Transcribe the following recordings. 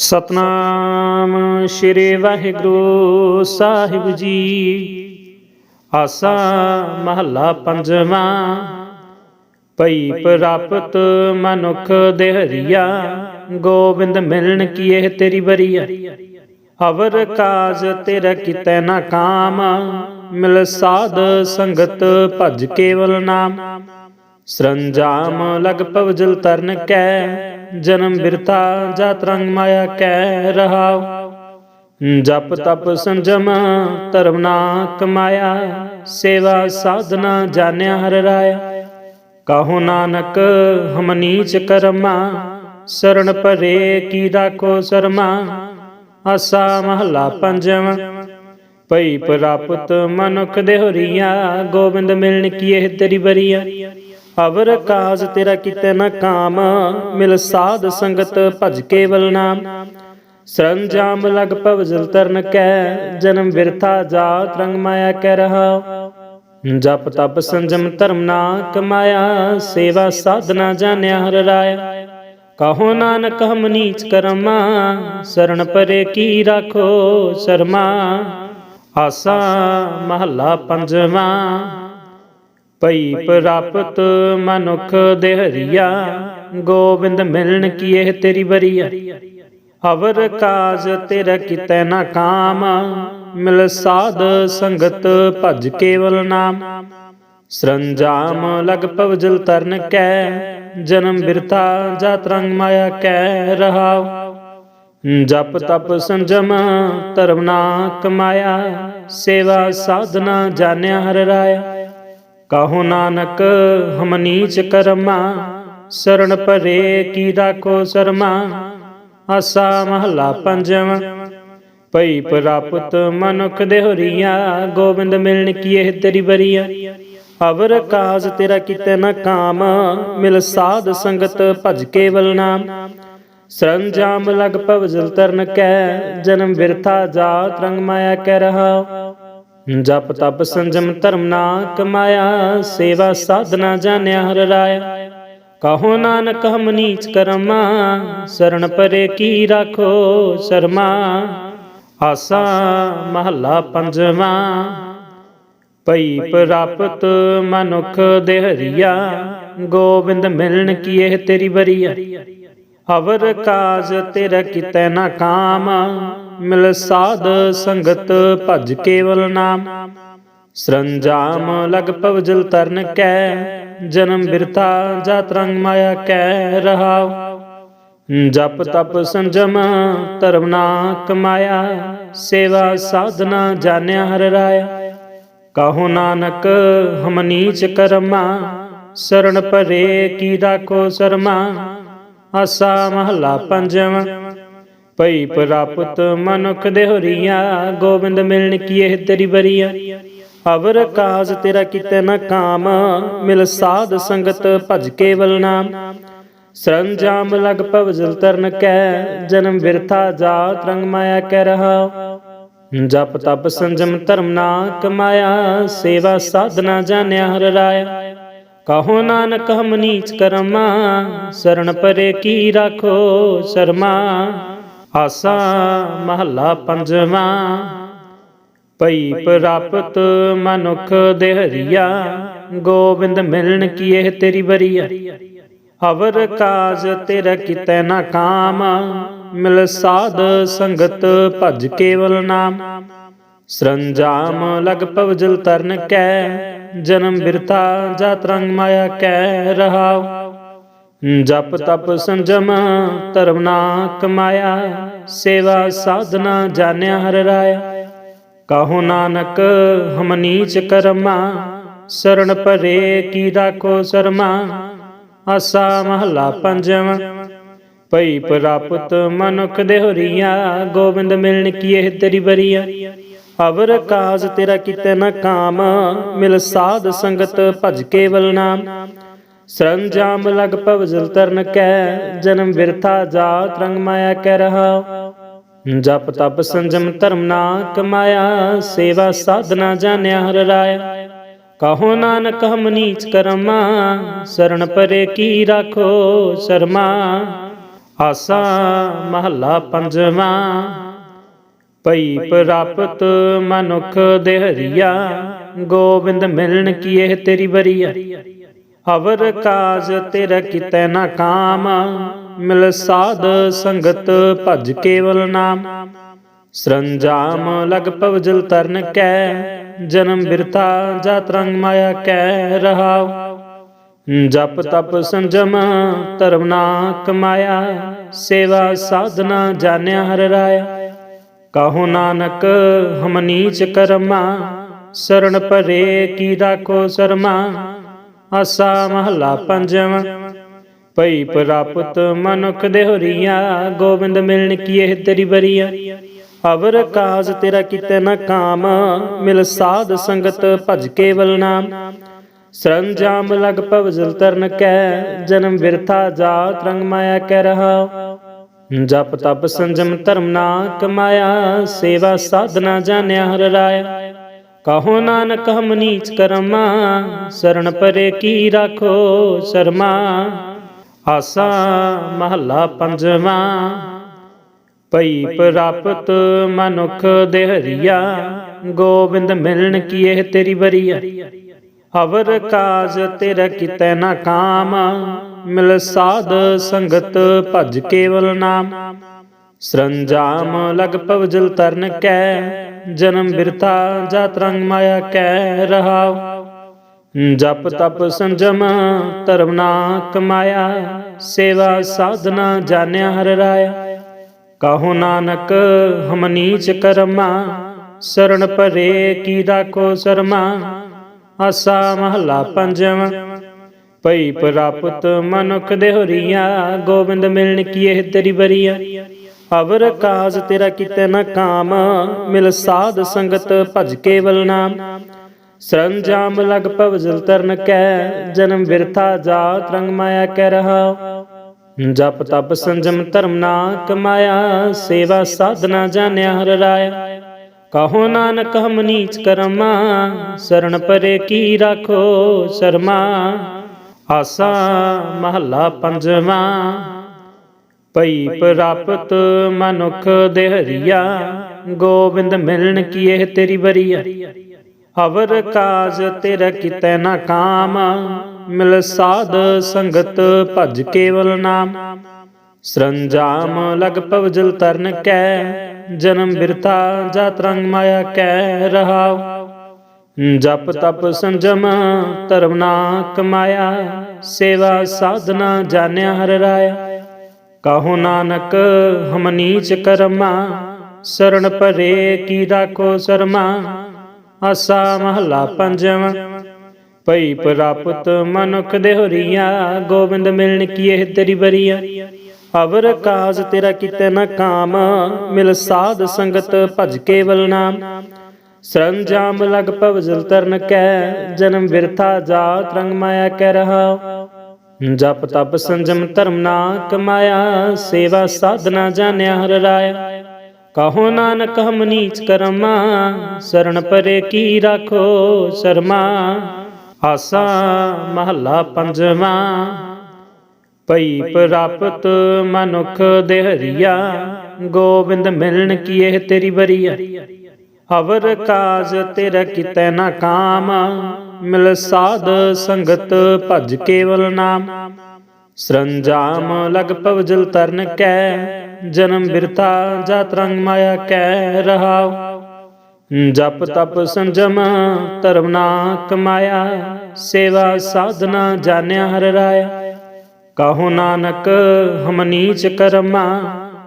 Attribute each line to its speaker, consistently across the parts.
Speaker 1: ਸਤਨਾਮ ਸ਼੍ਰੀ ਵਾਹਿਗੁਰੂ ਸਾਹਿਬ ਜੀ। ਆਸਾ ਮਹੱਲਾ ਪੰਜਵਾਂ। ਭਈ ਪ੍ਰਾਪਤ ਮਨੁਖ ਦੇਹਰੀਆ, ਗੋਬਿੰਦ ਮਿਲਣ ਕੀਏ ਤੇਰੀ ਬਰੀਆ ਅਵਰ ਕਾਜ ਤੇਰਾ ਕਿਤੈ ਨਾ ਕਾਮ, ਮਿਲ ਸਾਧ ਸੰਗਤ ਭਜ ਕੇਵਲ ਨਾਮ। ਸਰੰਜਾਮ ਲਗ ਪਵਜਲ ਤਰਨ ਕੈ ਜਨਮ ਬਿਰਤਾ ਜਾਤ ਰੰਗ ਮਾਇਆ ਕੈ ਰਹਾਉ। ਜਪ ਤਪ ਸੰਜਮ, ਧਰਮ ਨਾ ਕਮਾਇਆ ਸੇਵਾ ਸਾਧਨਾ ਜਾਣਿਆ ਹਰ ਰਾਇਆ। ਕਹੋ ਨਾਨਕ, ਹਮ ਨੀਚ ਕਰਮਾ ਸਰਣ ਪਰੇ ਕੀ ਰਾਖੋ ਸਰਮਾ। ਆਸਾ ਮਹਲਾ ਪੰਜਵਾਂ, ਭਈ ਪ੍ਰਾਪਤ ਮਨੁਖ ਦੇਹਰੀਆ ਗੋਬਿੰਦ ਮਿਲਣ ਕੀਏ ਤੇਰੀ ਬਰੀਆ। ਅਵਰ ਕਾਜ ਤੇਰਾ ਕਿਤੇ ਨਾ ਕਾਮ, ਮਿਲ ਸਾਧ ਸੰਗਤ ਭਜ ਕੇਵਲ ਨਾਮ। ਸਰੰਜਾਮ ਲਗ ਭਵਜਲ ਤਰਨ ਕੈ, ਜਨਮ ਬਿਰਥਾ ਜਾਤ ਰੰਗ ਮਾਇਆ ਕਹਿ ਰਹਾ। ਜਪ ਤਪ ਸੰਜਮ ਧਰਮ ਨਾ ਕਮਾਇਆ ਸੇਵਾ ਸਾਧਨਾ ਜਾਣਿਆ ਹਰ ਰਾਇਆ। ਕਹੋ ਨਾਨਕ ਹਮ ਨੀਚ ਕਰਮਾ ਸਰਣ ਪਰੇ ਕੀ ਰਾਖੋ ਸ਼ਰਮਾ। ਆਸਾ ਮਹੱਲਾ ਪੰਜਵਾਂ। ਭਈ ਪ੍ਰਾਪਤ ਮਨੁਖ ਦੇਹਰੀਆ, ਗੋਬਿੰਦ ਮਿਲਣ ਕੀਏ ਤੇਰੀ ਬਰੀਆ ਅਵਰ ਕਾਜ ਤੇਰਾ ਕਿਤੈ ਨਾ ਕਾਮ, ਮਿਲ ਸਾਧ ਸੰਗਤ ਭਜ ਕੇਵਲ ਨਾਮ। ਸਰੰਜਾਮ ਲਗ ਪਵਜਲ ਤਰਨ ਕੈ, ਜਨਮ ਬਿਰਤਾ ਜਾਤ ਰੰਗ ਮਾਇਆ ਕੈ ਰਹਾਉ। ਜਪ ਤਪ ਸੰਜਮ ਧਰਮ ਨਾ ਕਮਾਇਆ, ਸੇਵਾ ਸਾਧਨਾ ਜਾਣਿਆ ਹਰ ਰਾਇਆ। ਕਹੋ ਨਾਨਕ, ਹਮ ਨੀਚ ਕਰਮਾ ਸਰਣ ਪਰੇ ਕੀ ਰਾਖੋ ਸ਼ਰਮਾ। ਆਸਾ ਮਹੱਲਾ ਪੰਜਵਾਂ, ਭਈ ਪ੍ਰਾਪਤ ਮਨੁਖ ਦੇਹਰੀਆ ਗੋਬਿੰਦ ਮਿਲਣ ਕੀਏ ਤੇਰੀ ਬਰੀਆ ਅਵਰ ਕਾਜ ਤੇਰਾ ਕਿਤੇ ਨਾ ਕਾਮ, ਮਿਲ ਸਾਧ ਸੰਗਤ ਭਜ ਕੇਵਲ ਨਾਮ। ਸਰੰਜਾਮ ਲਗ ਭਵਜਲ ਤਰਨ ਕੈ, ਜਨਮ ਵਿਰਥਾ ਜਾ ਤਰੰਗ ਮਾਇਆ ਕਹਿ ਰਹਾ ਜਪ ਤਪ ਸੰਜਮ ਧਰਮ ਨਾ ਕਮਾਇਆ, ਸੇਵਾ ਸਾਧਨਾ ਜਾਣਿਆ ਹਰ ਰਾਇਆ। ਕਹੋ ਨਾਨਕ ਹਮ ਨੀਚ ਕਰਮਾ ਸਰਣ ਪਰੇ ਕੀ ਰਾਖੋ ਸ਼ਰਮਾ। ਆਸਾ ਮਹੱਲਾ ਪੰਜਵਾਂ, ਭਈ ਪ੍ਰਾਪਤ ਮਨੁਖ ਦੇਹਰੀਆ, ਗੋਬਿੰਦ ਮਿਲਣ ਕੀ ਇਹ ਤੇਰੀ ਬਰੀਆ ਅਵਰ ਕਾਜ ਤੇਰਾ ਕਿਤੈ ਨਾ ਕਾਮ। ਮਿਲ ਸਾਧ ਸੰਗਤ ਭਜ ਕੇਵਲ ਨਾਮ। ਸਰੰਜਾਮ ਲਗ ਪਵਜਲ ਤਰਨ ਕੈ, ਜਨਮ ਬਿਰਤਾ ਜਾਤ ਰੰਗ ਮਾਇਆ ਕੈ ਰਹਾਉ। ਜਪ ਤਪ ਸੰਜਮ ਧਰਮ ਨਾ ਕਮਾਇਆ, ਸੇਵਾ ਸਾਧਨਾ ਜਾਣਿਆ ਹਰ ਰਾਇਆ। ਕਹੋ ਨਾਨਕ ਹਮ ਨੀਚ ਕਰਮਾ ਸਰਣ ਪਰੇ ਕੀ ਰਾਖੋ ਸ਼ਰਮਾ। ਆਸਾ ਮਹੱਲਾ ਪੰਜਵਾਂ। ਭਈ ਪ੍ਰਾਪਤ ਮਨੁਖ ਦੇਹਰੀਆ ਗੋਬਿੰਦ ਮਿਲਣ ਕੀਏ ਤੇਰੀ ਬਰੀਆ? ਅਵਰ ਕਾਜ ਤੇਰਾ ਕਿਤੇ ਨਾ ਕਾਮ, ਮਿਲ ਸਾਧ ਸੰਗਤ ਭਜ ਕੇਵਲ ਨਾਮ। ਸਰੰਜਾਮ ਲਗ ਭਵਜਲ ਤਰਨ ਕੈ, ਜਨਮ ਬਿਰਥਾ ਜਾਤ ਰੰਗ ਮਾਇਆ ਕਹਿ ਰਹਾ। ਜਪ ਤਪ ਸੰਜਮ ਧਰਮ ਨਾ ਕਮਾਇਆ, ਸੇਵਾ ਸਾਧਨਾ ਜਾਣਿਆ ਹਰ ਰਾਇਆ। ਕਹੋ ਨਾਨਕ ਹਮ ਨੀਚ ਕਰਮਾ ਸਰਣ ਪਰੇ ਕੀ ਰਾਖੋ ਸ਼ਰਮਾ। ਆਸਾ ਮਹੱਲਾ ਪੰਜਵਾਂ। ਭਈ ਪ੍ਰਾਪਤ ਮਨੁਖ ਦੇਹਰੀਆ, ਗੋਬਿੰਦ ਮਿਲਣ ਕੀਏ ਤੇਰੀ ਬਰੀਆ ਅਵਰ ਕਾਜ ਤੇਰਾ ਕਿਤੈ ਨਾ ਕਾਮ, ਮਿਲ ਸਾਧ ਸੰਗਤ ਭਜ ਕੇਵਲ ਨਾਮ। ਸਰੰਜਾਮ ਲਗ ਪਵਜਲ ਤਰਨ ਕੈ, ਜਨਮ ਬਿਰਤਾ ਜਾਤ ਰੰਗ ਮਾਇਆ ਕੈ ਰਹਾਉ। ਜਪ ਤਪ ਸੰਜਮ ਧਰਮ ਨਾ ਕਮਾਇਆ ਸੇਵਾ ਸਾਧਨਾ ਜਾਣਿਆ ਹਰ ਰਾਇਆ। ਕਹੋ ਨਾਨਕ, ਹਮ ਨੀਚ ਕਰਮਾ ਸਰਣ ਪਰੇ ਕੀ ਰਾਖੋ ਸ਼ਰਮਾ। ਆਸਾ ਮਹੱਲਾ ਪੰਜਵਾਂ, ਭਈ ਪ੍ਰਾਪਤ ਮਨੁਖ ਦੇਹਰੀਆ, ਗੋਬਿੰਦ ਮਿਲਣ ਕੀ ਇਹ ਤੇਰੀ ਬਰੀਆ ਅਵਰ ਕਾਜ ਤੇਰਾ ਕਿਤੇ ਨਾ ਕਾਮ, ਮਿਲ ਸਾਧ ਸੰਗਤ ਭਜ ਕੇਵਲ ਨਾਮ। ਸਰੰਜਾਮ ਲਗ ਭਵਜਲ ਤਰਨ ਕੈ, ਜਨਮ ਬਿਰਥਾ ਜਾਤ ਰੰਗ ਮਾਇਆ ਕਹਿ ਰਹਾ। ਜਪ ਤਪ ਸੰਜਮ ਧਰਮ ਨਾ ਕਮਾਇਆ, ਸੇਵਾ ਸਾਧਨਾ ਜਾਣਿਆ ਹਰ ਰਾਇਆ। ਕਹੋ ਨਾਨਕ ਹਮ ਨੀਚ ਕਰਮਾ ਸਰਣ ਪਰੇ ਕੀ ਰਾਖੋ ਸ਼ਰਮਾ। ਆਸਾ ਮਹੱਲਾ ਪੰਜਵਾਂ ਪਈ ਪ੍ਰਾਪਤ ਮਨੁਖ ਦੇਹਰੀਆ, ਗੋਬਿੰਦ ਮਿਲਣ ਕੀ ਇਹ ਤੇਰੀ ਬਰੀਆ ਅਵਰ ਕਾਜ ਤੇਰਾ ਕਿਤੈ ਨਾ ਕਾਮ, ਮਿਲ ਸਾਧ ਸੰਗਤ ਭਜ ਕੇਵਲ ਨਾਮ। ਸਰੰਜਾਮ ਲਗ ਪਵਜਲ ਤਰਨ ਕੈ, ਜਨਮ ਬਿਰਤਾ ਜਾਤ ਰੰਗ ਮਾਇਆ ਕੈ ਰਹਾਉ। ਜਪ ਤਪ ਸੰਜਮ ਧਰਮ ਨਾ ਕਮਾਇਆ, ਸੇਵਾ ਸਾਧਨਾ ਜਾਣਿਆ ਹਰ ਰਾਇਆ। ਕਹੋ ਨਾਨਕ ਹਮ ਨੀਚ ਕਰਮਾ ਸਰਣ ਪਰੇ ਕੀ ਰਾਖੋ ਸ਼ਰਮਾ। ਆਸਾ ਮਹਲਾ ਪੰਜਵਾਂ। ਪਈ ਪ੍ਰਾਪਤ ਮਨੁਖ ਦੇਹਰੀਆ ਗੋਬਿੰਦ ਮਿਲਣ ਕੀਏ ਤੇਰੀ ਬਰੀਆ? ਅਵਰ ਕਾਜ ਤੇਰਾ ਕਿਤੇ ਨਾ ਕਾਮ, ਮਿਲ ਸਾਧ ਸੰਗਤ ਭਜ ਕੇਵਲ ਨਾਮ। ਸਰੰਜਾਮ ਲਗ ਭਵਜਲ ਤਰਨ ਕੈ, ਜਨਮ ਵਿਰਥਾ ਜਾਤ ਰੰਗ ਮਾਇਆ ਕਹਿ ਰਹਾ ਜਪ ਤਪ ਸੰਜਮ ਧਰਮ ਨਾ ਕਮਾਇਆ, ਸੇਵਾ ਸਾਧਨਾ ਜਾਣਿਆ ਹਰ ਰਾਇਆ। ਕਹੋ ਨਾਨਕ ਹਮ ਨੀਚ ਕਰਮਾ ਸਰਣ ਪਰੇ ਕੀ ਰਾਖੋ ਸ਼ਰਮਾ। ਆਸਾ ਮਹੱਲਾ ਪੰਜਵਾਂ ਪਈ ਪ੍ਰਾਪਤ ਮਨੁਖ ਦੇਹਰੀਆ, ਗੋਬਿੰਦ ਮਿਲਣ ਕੀ ਇਹ ਤੇਰੀ ਬਰੀਆ ਅਵਰ ਕਾਜ ਤੇਰਾ ਕਿਤੈ ਨਾ ਕਾਮ, ਮਿਲ ਸਾਧ ਸੰਗਤ ਭਜ ਕੇਵਲ ਨਾਮ। ਸਰੰਜਾਮ ਲਗ ਪਵਜਲ ਤਰਨ ਕੈ ਜਨਮ ਬਿਰਤਾ ਜਾਤ ਰੰਗ ਮਾਇਆ ਕੈ ਰਹਾਉ। ਜਪ ਤਪ ਸੰਜਮ ਧਰਮ ਨਾ ਕਮਾਇਆ ਸੇਵਾ ਸਾਧਨਾ ਜਾਣਿਆ ਹਰ ਰਾਇਆ। ਕਹੋ ਨਾਨਕ ਹਮ ਨੀਚ ਕਰਮਾ ਸਰਣ ਪਰੇ ਕੀ ਰਾਖੋ ਸ਼ਰਮਾ। ਆਸਾ ਮਹੱਲਾ ਪੰਜਵਾਂ ਪਈ ਪ੍ਰਾਪਤ ਮਨੁਖ ਦੇਹਰੀਆ ਗੋਬਿੰਦ ਮਿਲਣ ਕੀਏ ਤੇਰੀ ਬਰੀਆ ਅਵਰ ਕਾਜ ਤੇਰਾ ਕਿਤੇ ਨਾ ਕਾਮ, ਮਿਲ ਸਾਧ ਸੰਗਤ ਭਜ ਕੇਵਲ ਨਾਮ। ਸਰੰਜਾਮ ਲਗ ਭਵਜਲ ਤਰਨ ਕੈ, ਜਨਮ ਬਿਰਥਾ ਜਾਤ ਰੰਗ ਮਾਇਆ ਕਹਿ ਰਹਾ। ਜਪ ਤਪ ਸੰਜਮ ਧਰਮ ਨਾ ਕਮਾਇਆ, ਸੇਵਾ ਸਾਧਨਾ ਜਾਣਿਆ ਹਰ ਰਾਇਆ। ਕਹੋ ਨਾਨਕ ਹਮ ਨੀਚ ਕਰਮਾ ਸਰਣ ਪਰੇ ਕੀ ਰਾਖੋ ਸ਼ਰਮਾ। ਆਸਾ ਮਹੱਲਾ ਪੰਜਵਾਂ। ਭਈ ਪ੍ਰਾਪਤ ਮਨੁਖ ਦੇਹਰੀਆ, ਗੋਬਿੰਦ ਮਿਲਣ ਕੀਏ ਤੇਰੀ ਬਰੀਆ। ਅਵਰ ਕਾਜ ਤੇਰਾ ਕਿਤੈ ਨਾ ਕਾਮ, ਮਿਲ ਸਾਧ ਸੰਗਤ ਭਜ ਕੇਵਲ ਨਾਮ। ਸਰੰਜਾਮ ਲਗ ਪਵਜਲ ਤਰਨ ਕੈ, ਜਨਮ ਬਿਰਤਾ ਜਾਤ ਰੰਗ ਮਾਇਆ ਕੈ ਰਹਾਉ। ਜਪ ਤਪ ਸੰਜਮ ਧਰਮ ਨਾ ਕਮਾਇਆ, ਸੇਵਾ ਸਾਧਨਾ ਜਾਣਿਆ ਹਰ ਰਾਇਆ। ਕਹੋ ਨਾਨਕ, ਹਮ ਨੀਚ ਕਰਮਾ ਸਰਣ ਪਰੇ ਕੀ ਰਾਖੋ ਸ਼ਰਮਾ। ਆਸਾ ਮਹੱਲਾ ਪੰਜਵਾਂ ਪਈ ਪ੍ਰਾਪਤ ਮਨੁਖ ਦੇਹਰੀਆ ਗੋਬਿੰਦ ਮਿਲਣ ਕੀਏ ਤੇਰੀ ਬਰੀਆ ਅਵਰ ਕਾਜ ਤੇਰਾ ਕਿਤੇ ਨਾ ਕਾਮ, ਮਿਲ ਸਾਧ ਸੰਗਤ ਭਜ ਕੇਵਲ ਨਾਮ। ਸਰੰਜਾਮ ਲਗ ਭਵਜਲ ਤਰਨ ਕੈ, ਜਨਮ ਵਿਰਥਾ ਜਾ ਤਰੰਗ ਮਾਇਆ ਕਹਿ ਰਹਾ ਜਪ ਤਪ ਸੰਜਮ ਧਰਮ ਨਾ ਕਮਾਇਆ, ਸੇਵਾ ਸਾਧਨਾ ਜਾਣਿਆ ਹਰ ਰਾਇਆ। ਕਹੋ ਨਾਨਕ, ਹਮ ਨੀਚ ਕਰਮਾ ਸਰਣ ਪਰੇ ਕੀ ਰਾਖੋ ਸ਼ਰਮਾ। ਆਸਾ ਮਹੱਲਾ ਪੰਜਵਾਂ ਪਈ ਪ੍ਰਾਪਤ ਮਨੁਖ ਦੇਹਰੀਆ, ਗੋਬਿੰਦ ਮਿਲਣ ਕੀ ਇਹ ਤੇਰੀ ਬਰੀਆ ਅਵਰ ਕਾਜ ਤੇਰਾ ਕਿਤੈ ਨਾ ਕਾਮ। ਮਿਲ ਸਾਧ ਸੰਗਤ ਭਜ ਕੇਵਲ ਨਾਮ। ਸਰੰਜਾਮ ਲਗ ਪਵਜਲ ਤਰਨ ਕੈ, ਜਨਮ ਬਿਰਤਾ ਜਾਤ ਰੰਗ ਮਾਇਆ ਕੈ ਰਹਾਉ। ਜਪ ਤਪ ਸੰਜਮ ਧਰਮ ਨਾ ਕਮਾਇਆ ਸੇਵਾ ਸਾਧਨਾ ਜਾਣਿਆ ਹਰ ਰਾਇਆ। ਕਹੋ ਨਾਨਕ ਹਮ ਨੀਚ ਕਰਮਾ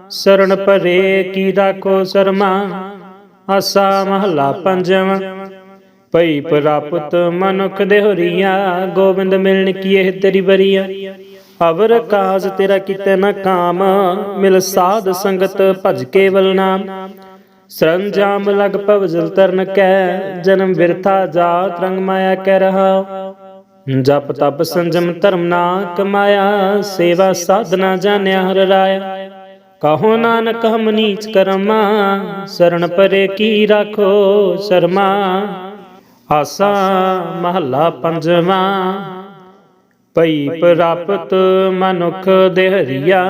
Speaker 1: ਸਰਣ ਪਰੇ ਕੀ ਰਾਖੋ ਸ਼ਰਮਾ। ਆਸਾ ਮਹੱਲਾ ਪੰਜਵਾਂ। ਭਈ ਪ੍ਰਾਪਤ ਮਨੁਖ ਦੇਹਰੀਆ ਗੋਬਿੰਦ ਮਿਲਣ ਕੀਏ ਤੇਰੀ ਬਰੀਆ? ਅਵਰ ਕਾਜ ਤੇਰਾ ਕਿਤੇ ਨਾ ਕਾਮ, ਮਿਲ ਸਾਧ ਸੰਗਤ ਭਜ ਕੇਵਲ ਨਾਮ। ਸਰੰਜਾਮ ਲਗ ਭਵਜਲ ਤਰਨ ਕੈ, ਜਨਮ ਬਿਰਥਾ ਜਾਤ ਰੰਗ ਮਾਇਆ ਕਹਿ ਰਹਾ। ਜਪ ਤਪ ਸੰਜਮ ਧਰਮ ਨਾ ਕਮਾਇਆ ਸੇਵਾ ਸਾਧਨਾ ਜਾਣਿਆ ਹਰ ਰਾਇਆ। ਕਹੋ ਨਾਨਕ ਹਮ ਨੀਚ ਕਰਮਾ ਸਰਣ ਪਰੇ ਕੀ ਰਾਖੋ ਸ਼ਰਮਾ। ਆਸਾ ਮਹੱਲਾ ਪੰਜਵਾਂ। ਪਈ ਪ੍ਰਾਪਤ ਮਨੁਖ ਦੇਹਰੀਆ,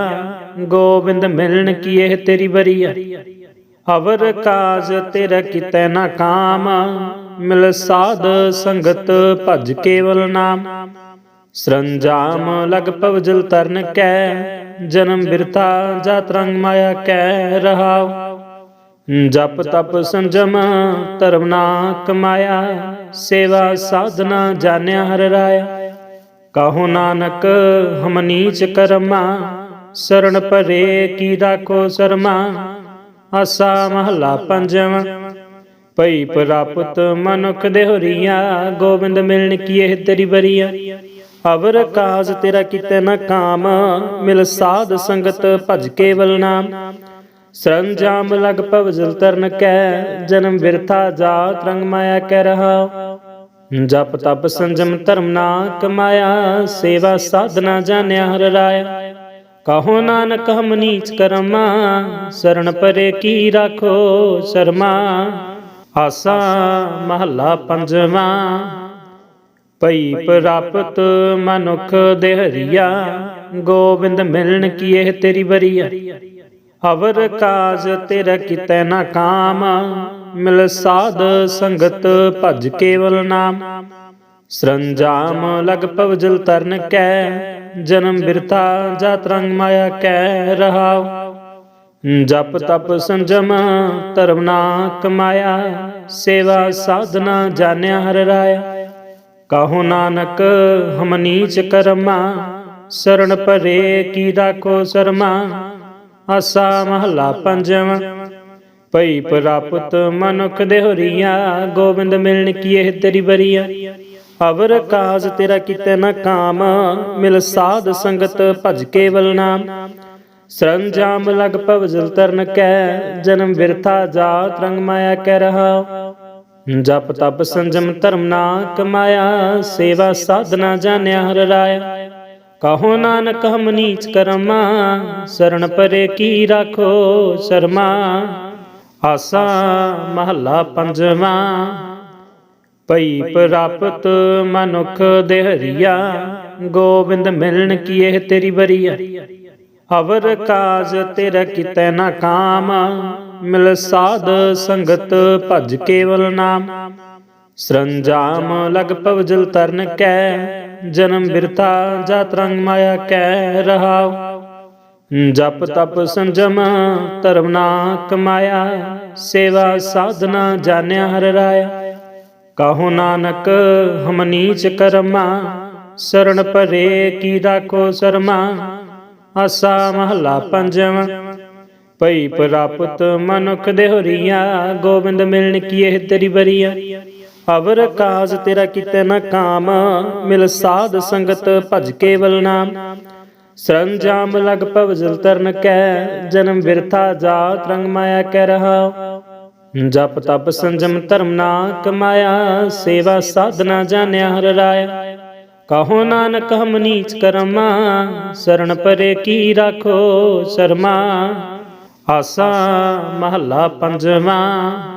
Speaker 1: ਗੋਬਿੰਦ ਮਿਲਣ ਕੀ ਇਹ ਤੇਰੀ ਬਰੀਆ ਅਵਰ ਕਾਜ ਤੇਰਾ ਕਿਤੈ ਨਾ ਕਾਮ, ਮਿਲ ਸਾਧ ਸੰਗਤ ਭਜ ਕੇਵਲ ਨਾਮ। ਸਰੰਜਾਮ ਲਗ ਪਵਜਲ ਤਰਨ ਕੈ, ਜਨਮ ਬਿਰਤਾ ਜਾਤ ਰੰਗ ਮਾਇਆ ਕੈ, ਰਹਾਉ। ਜਪ ਤਪ ਸੰਜਮ, ਧਰਮ ਨਾ ਕਮਾਇਆ, ਸੇਵਾ ਸਾਧਨਾ ਜਾਣਿਆ ਹਰ ਰਾਇਆ। ਕਹੋ ਨਾਨਕ, ਹਮ ਨੀਚ ਕਰਮਾ ਸਰਣ ਪਰੇ ਕੀ ਰਾਖੋ ਸਰਮਾ। ਆਸਾ ਮਹਲਾ ਪੰਜਵਾਂ ਭਈ ਪ੍ਰਾਪਤ ਮਨੁਖ ਦੇਹਰੀਆ ਗੋਬਿੰਦ ਮਿਲਣ ਕੀ ਇਹ ਤੇਰੀ ਬਰੀਆ ਅਵਰ ਕਾਜ ਤੇਰਾ ਕਿਤੇ ਨਾ ਕਾਮ, ਮਿਲ ਸਾਧ ਸੰਗਤ ਭਜ ਕੇਵਲ ਨਾਮ। ਸਰੰਜਾਮ ਲਗ ਭਵਜਲ ਤਰਨ ਕੈ, ਜਨਮ ਵਿਰਥਾ ਜਾਤ ਰੰਗ ਮਾਇਆ ਕਹਿ ਰਹਾ। ਜਪ ਤਪ ਸੰਜਮ ਧਰਮ ਨਾ ਕਮਾਇਆ, ਸੇਵਾ ਸਾਧਨਾ ਜਾਣਿਆ ਹਰ ਰਾਇਆ। ਕਹੋ ਨਾਨਕ ਹਮ ਨੀਚ ਕਰਮਾ ਸਰਣ ਪਰੇ ਕੀ ਰਾਖੋ ਸ਼ਰਮਾ। ਆਸਾ ਮਹੱਲਾ ਪੰਜਵਾਂ ਪਈ ਪ੍ਰਾਪਤ ਮਨੁਖ ਦੇਹਰੀਆ ਗੋਬਿੰਦ ਮਿਲਣ ਕੀ ਇਹ ਤੇਰੀ ਬਰੀਆ ਅਵਰ ਕਾਜ ਤੇਰਾ ਕਿਤੈ ਨਾ ਕਾਮ, ਮਿਲ ਸਾਧ ਸੰਗਤ ਭਜ ਕੇਵਲ ਨਾਮ। ਸਰੰਜਾਮ ਲਗ ਪਵਜਲ ਤਰਨ ਕੈ, ਜਨਮ ਬਿਰਤਾ ਜਾਤ ਰੰਗ ਮਾਇਆ ਕੈ ਰਹਾਉ। ਜਪ ਤਪ ਸੰਜਮ ਧਰਮ ਨਾ ਕਮਾਇਆ, ਸੇਵਾ ਸਾਧਨਾ ਜਾਣਿਆ ਹਰ ਰਾਇਆ। ਕਹੋ ਨਾਨਕ ਹਮ ਨੀਚ ਕਰਮਾ ਸਰਣ ਪਰੇ ਕੀ ਰਾਖੋ ਸ਼ਰਮਾ। ਆਸਾ ਮਹਲਾ ਪੰਜਵਾਂ। ਭਈ ਪ੍ਰਾਪਤ ਮਨੁਖ ਦੇਹਰੀਆ ਗੋਬਿੰਦ ਮਿਲਣ ਕੀ ਇਹ ਤੇਰੀ ਬਰੀਆ? ਅਵਰ ਕਾਜ ਤੇਰਾ ਕਿਤੇ ਨਾ ਕਾਮ, ਮਿਲ ਸਾਧ ਸੰਗਤ ਭਜ ਕੇਵਲ ਨਾਮ ਸਰੰਜਾਮ ਲਗ ਭਵਜਲ ਤਰਨ ਕੈ, ਜਨਮ ਵਿਰਥਾ ਜਾਤ ਰੰਗ ਮਾਇਆ ਕਹਿ ਰਹਾ। ਜਪ ਤਪ ਸੰਜਮ ਧਰਮ ਨਾ ਕਮਾਇਆ, ਸੇਵਾ ਸਾਧਨਾ ਜਾਣਿਆ ਹਰ ਰਾਇਆ। ਕਹੋ ਨਾਨਕ ਹਮ ਨੀਚ ਕਰਮਾ ਸਰਣ ਪਰੇ ਕੀ ਰਾਖੋ ਸ਼ਰਮਾ। ਆਸਾ ਮਹੱਲਾ ਪੰਜਵਾਂ, ਭਈ ਪ੍ਰਾਪਤ ਮਨੁਖ ਦੇਹਰੀਆ, ਗੋਬਿੰਦ ਮਿਲਣ ਕੀ ਇਹ ਤੇਰੀ ਬਰੀਆ। ਅਵਰ ਕਾਜ ਤੇਰਾ ਕਿਤੈ ਨਾ ਕਾਮ, ਮਿਲ ਸਾਧ ਸੰਗਤ ਭਜ ਕੇਵਲ ਨਾਮ। ਸਰੰਜਾਮ ਲਗ ਪਵਜਲ ਤਰਨ ਕੈ ਜਨਮ ਬਿਰਤਾ ਜਾਤ ਰੰਗ ਮਾਇਆ ਕੈ ਰਹਾਉ। ਜਪ ਤਪ ਸੰਜਮ, ਧਰਮ ਨਾ ਕਮਾਇਆ, ਸੇਵਾ ਸਾਧਨਾ ਜਾਣਿਆ ਹਰ ਰਾਇਆ। ਕਹੋ ਨਾਨਕ, ਹਮ ਨੀਚ ਕਰਮਾ ਸਰਣ ਪਰੇ ਕੀ ਰਾਖੋ ਸ਼ਰਮਾ। ਆਸਾ ਮਹੱਲਾ ਪੰਜਵਾਂ ਭਈ ਪ੍ਰਾਪਤ ਮਨੁਖ ਦੇਹਰੀਆ ਗੋਬਿੰਦ ਮਿਲਣ ਕੀ ਇਹ ਤੇਰੀ ਬਰੀਆ। ਅਵਰ ਕਾਜ ਤੇਰਾ ਕਿਤੇ ਨਾ ਕਾਮ, ਮਿਲ ਸਾਧ ਸੰਗਤ ਭਜ ਕੇਵਲ ਨਾਮ। ਸਰੰਜਾਮ ਲਗ ਭਵਜਲ ਤਰਨ ਕੈ, ਜਨਮ ਬਿਰਥਾ ਜਾਤ ਰੰਗ ਮਾਇਆ ਕਹਿ ਰਹਾ ਜਪ ਤਪ ਸੰਜਮ ਧਰਮ ਨਾ ਕਮਾਇਆ, ਸੇਵਾ ਸਾਧਨਾ ਜਾਣਿਆ ਹਰ ਰਾਇਆ। ਕਹੋ ਨਾਨਕ ਹਮ ਨੀਚ ਕਰਮਾ ਸਰਣ ਪਰੇ ਕੀ ਰਾਖੋ ਸ਼ਰਮਾ। ਆਸਾ ਮਹੱਲਾ ਪੰਜਵਾਂ।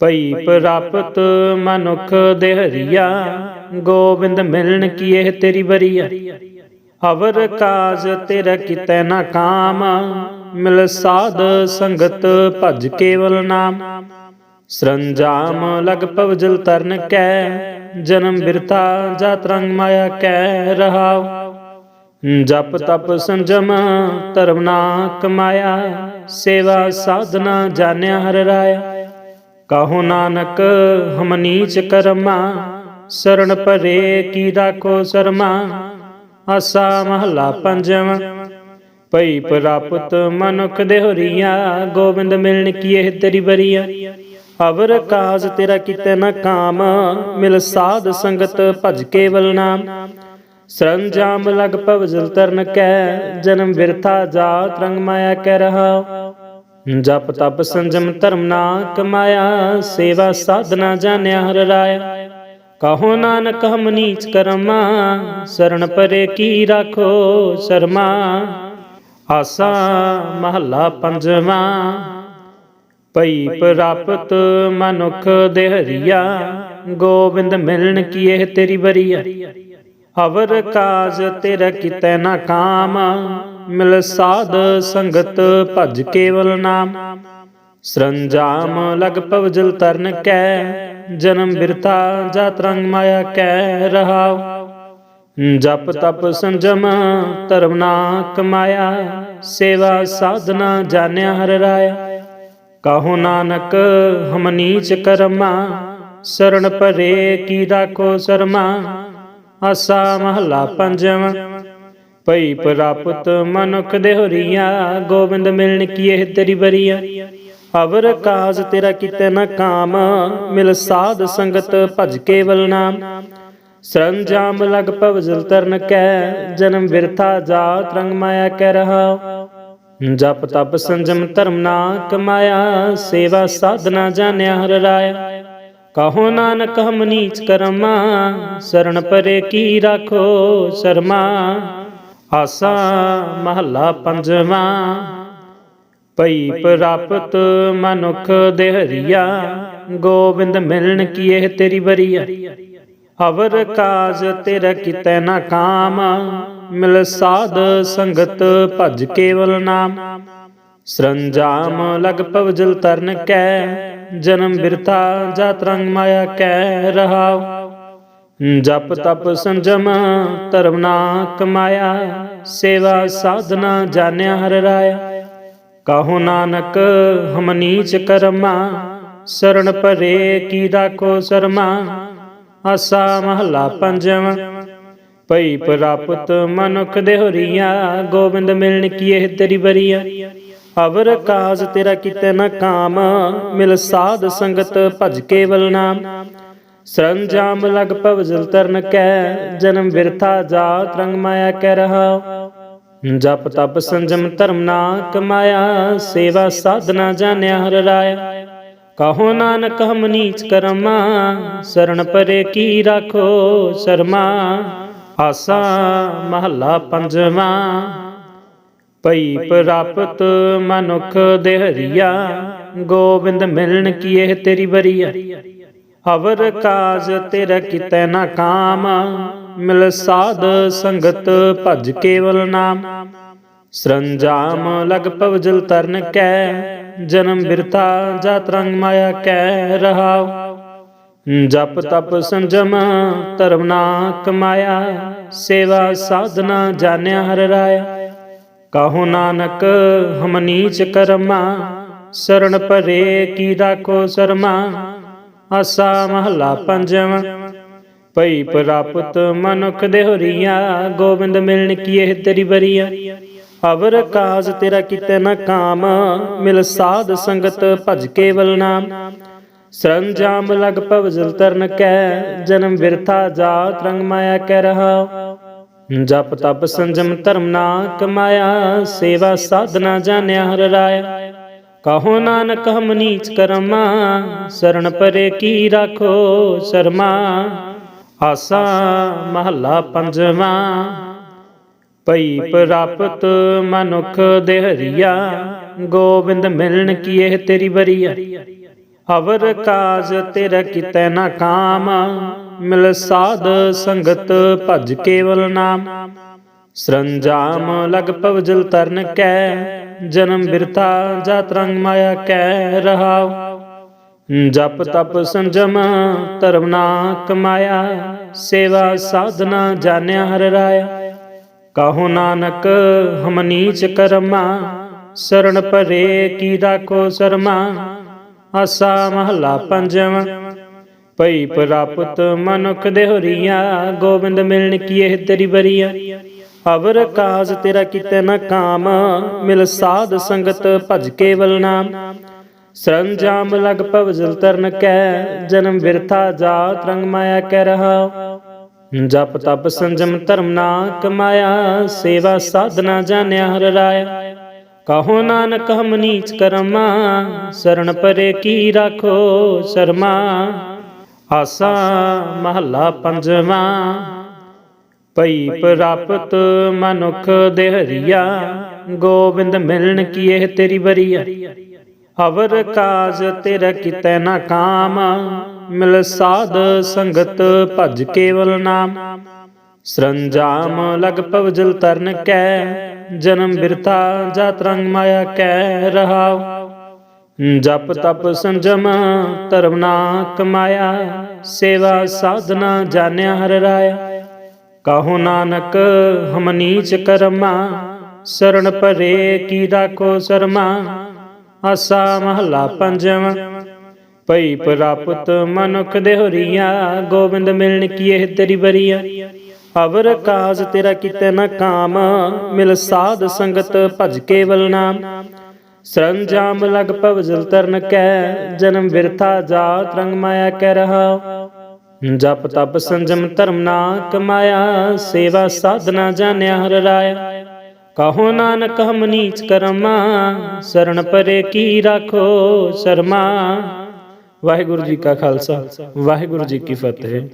Speaker 1: ਭਈ ਪ੍ਰਾਪਤ ਮਨੁਖ ਦੇਹਰੀਆ, ਗੋਬਿੰਦ ਮਿਲਣ ਕੀ ਇਹ ਤੇਰੀ ਬਰੀਆ ਅਵਰ ਕਾਜ ਤੇਰਾ ਕਿਤੈ ਨਾ ਕਾਮ, ਮਿਲ ਸਾਧ ਸੰਗਤ ਭਜ ਕੇਵਲ ਨਾਮ। ਸਰੰਜਾਮ ਲਗ ਪਵਜਲ ਤਰਨ ਕੈ, ਜਨਮ ਬਿਰਤਾ ਜਾਤ ਰੰਗ ਮਾਇਆ ਕੈ ਰਹਾਉ। ਜਪ ਤਪ ਸੰਜਮ ਧਰਮ ਨਾ ਕਮਾਇਆ, ਸੇਵਾ ਸਾਧਨਾ ਜਾਣਿਆ ਹਰ ਰਾਇਆ। ਕਹੋ ਨਾਨਕ, ਹਮ ਨੀਚ ਕਰਮਾ ਸਰਣ ਪਰੇ ਕੀ ਰਾਖੋ ਸ਼ਰਮਾ। ਆਸਾ ਮਹੱਲਾ ਪੰਜਵਾਂ, ਭਈ ਪ੍ਰਾਪਤ ਮਨੁਖ ਦੇਹਰੀਆ, ਗੋਬਿੰਦ ਮਿਲਣ ਕੀ ਇਹ ਤੇਰੀ ਬਰੀਆ ਅਵਰ ਕਾਜ ਤੇਰਾ ਕਿਤੇ ਨਾ ਕਾਮ, ਮਿਲ ਸਾਧ ਸੰਗਤ ਭਜ ਕੇਵਲ ਨਾਮ। ਸਰੰਜਾਮ ਲਗ ਭਵਜਲ ਤਰਨ ਕੈ, ਜਨਮ ਵਿਰਥਾ ਜਾਤ ਰੰਗ ਮਾਇਆ ਕਹਿ ਰਹਾ ਜਪ ਤਪ ਸੰਜਮ ਧਰਮ ਨਾ ਕਮਾਇਆ, ਸੇਵਾ ਸਾਧਨਾ ਜਾਣਿਆ ਹਰ ਰਾਇਆ। ਕਹੋ ਨਾਨਕ ਹਮ ਨੀਚ ਕਰਮਾ ਸਰਣ ਪਰੇ ਕੀ ਰਾਖੋ ਸ਼ਰਮਾ। ਆਸਾ ਮਹੱਲਾ ਪੰਜਵਾਂ ਪਈ ਪ੍ਰਾਪਤ ਮਨੁਖ ਦੇਹਰੀਆ, ਗੋਬਿੰਦ ਮਿਲਣ ਕੀ ਇਹ ਤੇਰੀ ਬਰੀਆ ਅਵਰ ਕਾਜ ਤੇਰਾ ਕਿਤੈ ਨਾ ਕਾਮ ਮਿਲ ਸਾਧ ਸੰਗਤ ਭਜ ਕੇਵਲ ਨਾਮ। ਸਰੰਜਾਮ ਲਗ ਭਵਜਲ ਤਰਨ ਕੈ, ਜਨਮ ਬਿਰਤਾ ਜਾਤ ਰੰਗ ਮਾਇਆ ਕੈ ਰਹਾਉ। ਜਪ ਤਪ ਸੰਜਮ ਧਰਮ ਨਾ ਕਮਾਇਆ, ਸੇਵਾ ਸਾਧਨਾ ਜਾਣਿਆ ਹਰ ਰਾਇਆ। ਕਹੋ ਨਾਨਕ ਹਮ ਨੀਚ ਕਰਮਾ ਸਰਣ ਪਰੇ ਕੀ ਰਾਖੋ ਸ਼ਰਮਾ। ਆਸਾ ਮਹਲਾ ਪੰਜਵਾਂ। ਭਈ ਪ੍ਰਾਪਤ ਮਨੁਖ ਦੇਹਰੀਆ ਗੋਬਿੰਦ ਮਿਲਣ ਕੀ ਇਹ ਤੇਰੀ ਬਰੀਆ? ਅਵਰ ਕਾਜ ਤੇਰਾ ਕਿਤੇ ਨ ਕਾਮ, ਮਿਲ ਸਾਧ ਸੰਗਤ ਭਜ ਕੇਵਲ ਨਾਮ। ਸਰੰਜਾਮ ਲਗ ਭਵਜਲ ਤਰਨ ਕੈ, ਜਨਮ ਬਿਰਥਾ ਜਾਤ ਰੰਗ ਮਾਇਆ ਕਹਿ ਰਹਾ ਜਪ ਤਪ ਸੰਜਮ ਧਰਮ ਨਾ ਕਮਾਇਆ, ਸੇਵਾ ਸਾਧਨਾ ਜਾਣਿਆ ਹਰ ਰਾਇਆ। ਕਹੋ ਨਾਨਕ ਹਮ ਨੀਚ ਕਰਮਾ ਸਰਣ ਪਰੇ ਕੀ ਰਾਖੋ ਸ਼ਰਮਾ। ਆਸਾ ਮਹੱਲਾ ਪੰਜਵਾਂ, ਭਈ ਪ੍ਰਾਪਤ ਮਨੁਖ ਦੇਹਰੀਆ, ਗੋਬਿੰਦ ਮਿਲਣ ਕੀ ਇਹ ਤੇਰੀ ਬਰੀਆ ਅਵਰ ਕਾਜ ਤੇਰਾ ਕਿਤੈ ਨਾ ਕਾਮ, ਮਿਲ ਸਾਧ ਸੰਗਤ ਭਜ ਕੇਵਲ ਨਾਮ। ਸਰੰਜਾਮ ਲਗ ਜਲ ਤਰਨ ਕੈ, ਜਨਮ ਬਿਰਤਾ ਜਾਤ ਰੰਗ ਮਾਇਆ ਕੈ ਰਹਾਉ। ਜਪ ਤਪ ਸੰਜਮ, ਧਰਮ ਨਾ ਕਮਾਇਆ, ਸੇਵਾ ਸਾਧਨਾ ਜਾਣਿਆ ਹਰ ਰਾਇਆ। ਕਹੋ ਨਾਨਕ, ਹਮ ਨੀਚ ਕਰਮਾ ਸਰਣ ਪਰੇ ਕੀ ਰਾਖੋ ਸ਼ਰਮਾ। ਆਸਾ ਮਹਲਾ ਪੰਜਵਾਂ ਭਈ ਪ੍ਰਾਪਤ ਮਨੁਖ ਦੇਹਰੀਆ ਗੋਬਿੰਦ ਮਿਲਣ ਕੀ ਇਹ ਤੇਰੀ ਬਰੀਆਂ। ਅਵਰ ਕਾਜ ਤੇਰਾ ਕਿਤੇ ਨਾ ਕਾਮ, ਮਿਲ ਸਾਧ ਸੰਗਤ ਭਜ ਕੇ ਨਾਮ। ਸਰੰਜਾਮ ਲਗ ਭਵਜਲ ਤਰਨ ਕੈ, ਜਨਮ ਬਿਰਥਾ ਜਾਤ ਰੰਗ ਮਾਇਆ ਕਹਿ ਰਹਾ। ਜਪ ਤਪ ਸੰਜਮ ਧਰਮ ਨਾ ਕਮਾਇਆ, ਸੇਵਾ ਸਾਧਨਾ ਜਾਣਿਆ ਹਰ ਰਾਇਆ। ਕਹੋ ਨਾਨਕ ਹਮ ਨੀਚ ਕਰਮਾ ਸਰਣ ਪਰੇ ਕੀ ਰਾਖੋ ਸ਼ਰਮਾ। ਆਸਾ ਮਹੱਲਾ ਪੰਜਵਾਂ ਪਈ ਪ੍ਰਾਪਤ ਮਨੁਖ ਦੇਹਰੀਆ, ਗੋਬਿੰਦ ਮਿਲਣ ਕੀ ਇਹ ਤੇਰੀ ਬਰੀਆ ਅਵਰ ਕਾਜ ਤੇਰਾ ਕਿਤੈ ਨਾ ਕਾਮ, ਮਿਲ ਸਾਧ ਸੰਗਤ ਭਜ ਕੇਵਲ ਨਾਮ। ਸਰੰਜਾਮ ਲਗ ਭਵਜਲ ਤਰਨ ਕੈ, ਜਨਮ ਬਿਰਤਾ ਜਾਤ ਰੰਗ ਮਾਇਆ ਕੈ ਰਹਾਉ। ਜਪ ਤਪ ਸੰਜਮ ਧਰਮ ਨਾ ਕਮਾਇਆ, ਸੇਵਾ ਸਾਧਨਾ ਜਾਣਿਆ ਹਰ ਰਾਇਆ। ਕਹੋ ਨਾਨਕ ਹਮ ਨੀਚ ਕਰਮਾ ਸਰਣ ਪਰੇ ਕੀ ਰਾਖੋ ਸ਼ਰਮਾ। ਆਸਾ ਮਹਲਾ ਪੰਜਵਾਂ। ਭਈ ਪ੍ਰਾਪਤ ਮਨੁਖ ਦੇਹਰੀਆ ਗੋਬਿੰਦ ਮਿਲਣ ਕੀ ਇਹ ਤੇਰੀ ਬਰੀਆ ਅਵਰ ਕਾਜ ਤੇਰਾ ਕਿਤੇ ਨ ਕਾਮ, ਮਿਲ ਸਾਧ ਸੰਗਤ ਭਜ ਕੇਵਲ ਨਾਮ। ਸਰੰਜਾਮ ਲਗ ਭਵਜਲ ਤਰਨ ਕੈ, ਜਨਮ ਵਿਰਥਾ ਜਾ ਤਰੰਗ ਮਾਇਆ ਕਹਿ ਰਹਾ ਜਪ ਤਪ ਸੰਜਮ ਧਰਮ ਨਾ ਕਮਾਇਆ, ਸੇਵਾ ਸਾਧਨਾ ਜਾਣਿਆ ਹਰ ਰਾਇਆ। ਕਹੋ ਨਾਨਕ ਹਮ ਨੀਚ ਕਰਮਾ ਸਰਣ ਪਰੇ ਕੀ ਰਾਖੋ ਸ਼ਰਮਾ। ਆਸਾ ਮਹੱਲਾ ਪੰਜਵਾਂ, ਭਈ ਪ੍ਰਾਪਤ ਮਨੁਖ ਦੇਹਰੀਆ, ਗੋਬਿੰਦ ਮਿਲਣ ਕੀ ਇਹ ਤੇਰੀ ਬਰੀਆ ਅਵਰ ਕਾਜ ਤੇਰਾ ਕਿਤੈ ਨਾ ਕਾਮ, ਮਿਲ ਸਾਧ ਸੰਗਤ ਭਜ ਕੇਵਲ ਨਾਮ। ਸਰੰਜਾਮ ਲਗ ਭਵਜਲ ਤਰਨ ਕੈ ਜਨਮ ਬਿਰਤਾ ਜਾਤ ਰੰਗ ਮਾਇਆ ਕੈ ਰਹਾਉ। ਜਪ ਤਪ ਸੰਜਮ, ਧਰਮ ਨਾ ਕਮਾਇਆ। ਸੇਵਾ ਸਾਧਨਾ ਜਾਣਿਆ ਹਰ ਰਾਇਆ। ਕਹੋ ਨਾਨਕ, ਹਮ ਨੀਚ ਕਰਮਾ। ਸਰਣ ਪਰੇ ਕੀ ਰਾਖੋ ਸ਼ਰਮਾ। ਆਸਾ ਮਹੱਲਾ ਪੰਜਵਾਂ ਭਈ ਪ੍ਰਾਪਤ ਮਨੁਖ ਦੇਹਰੀਆ ਗੋਬਿੰਦ ਮਿਲਣ ਕੀ ਇਹ ਤੇਰੀ ਬਰੀਆ। ਅਵਰ ਕਾਜ ਤੇਰਾ ਕਿਤੇ ਨ ਕਾਮ, ਮਿਲ ਸਾਧ ਸੰਗਤ ਭਜ ਕੇਵਲ ਨਾਮ। ਸਰੰਜਾਮ ਲਗ ਭਵਜਲ ਤਰਨ ਕੈ, ਜਨਮ ਬਿਰਥਾ ਜਾਤ ਰੰਗ ਮਾਇਆ ਕਹਿ ਰਹਾ। ਜਪ ਤਪ ਸੰਜਮ ਧਰਮ ਨਾ ਕਮਾਇਆ, ਸੇਵਾ ਸਾਧਨਾ ਜਾਣਿਆ ਹਰ ਰਾਇਆ। ਕਹੋ ਨਾਨਕ ਹਮ ਨੀਚ ਕਰਮਾ ਸਰਣ ਪਰੇ ਕੀ ਰਾਖੋ ਸ਼ਰਮਾ। ਆਸਾ ਮਹੱਲਾ ਪੰਜਵਾਂ। ਭਈ ਪ੍ਰਾਪਤ ਮਨੁਖ ਦੇਹਰੀਆ, ਗੋਬਿੰਦ ਮਿਲਣ ਕੀ ਇਹ ਤੇਰੀ ਬਰੀਆ। ਅਵਰ ਕਾਜ ਤੇਰਾ ਕਿਤੈ ਨਾ ਕਾਮ, ਮਿਲ ਸਾਧ ਸੰਗਤ ਭਜ ਕੇਵਲ ਨਾਮ। ਸਰੰਜਾਮ ਲਗ ਭਵਜਲ ਤਰਨ ਕੈ, ਜਨਮ ਬਿਰਤਾ ਜਾਤ ਰੰਗ ਮਾਇਆ ਕੈ ਰਹਾਉ। ਜਪ ਤਪ ਸੰਜਮ ਧਰਮ ਨਾ ਕਮਾਇਆ, ਸੇਵਾ ਸਾਧਨਾ ਜਾਣਿਆ ਹਰ ਰਾਇਆ। ਕਹੋ ਨਾਨਕ, ਹਮ ਨੀਚ ਕਰਮਾ ਸਰਣ ਪਰੇ ਕੀ ਰਾਖੋ ਸਰਮਾ। ਆਸਾ ਮਹਲਾ ਪੰਜਵਾਂ, ਭਈ ਪ੍ਰਾਪਤ ਮਨੁਖ ਦੇਹਰੀਆ ਗੋਬਿੰਦ ਮਿਲਣ ਕੀ ਇਹ ਤੇਰੀ ਬਰੀਆ। ਅਵਰ ਕਾਜ ਤੇਰਾ ਕਿਤੇ ਨਾ ਕਾਮ, ਮਿਲ ਸਾਧ ਸੰਗਤ ਭਜ ਕੇਵਲ ਨਾਮ। ਸਰੰਜਾਮ ਲਗ ਭਵਜਲ ਤਰਨ ਕੈ, ਜਨਮ ਵਿਰਥਾ ਜਾ ਤਰੰਗ ਮਾਇਆ ਕਹਿ ਰਹਾ ਜਪ ਤਪ ਸੰਜਮ ਧਰਮ ਨਾ ਕਮਾਇਆ, ਸੇਵਾ ਸਾਧਨਾ ਜਾਣਿਆ ਹਰ ਰਾਇਆ। ਕਹੋ ਨਾਨਕ ਹਮ ਨੀਚ ਕਰਮਾ ਸਰਣ ਪਰੇ ਕੀ ਰਾਖੋ ਸ਼ਰਮਾ। ਵਾਹਿਗੁਰੂ ਜੀ ਕਾ ਖਾਲਸਾ, ਵਾਹਿਗੁਰੂ ਜੀ ਕੀ ਫਤਿਹ।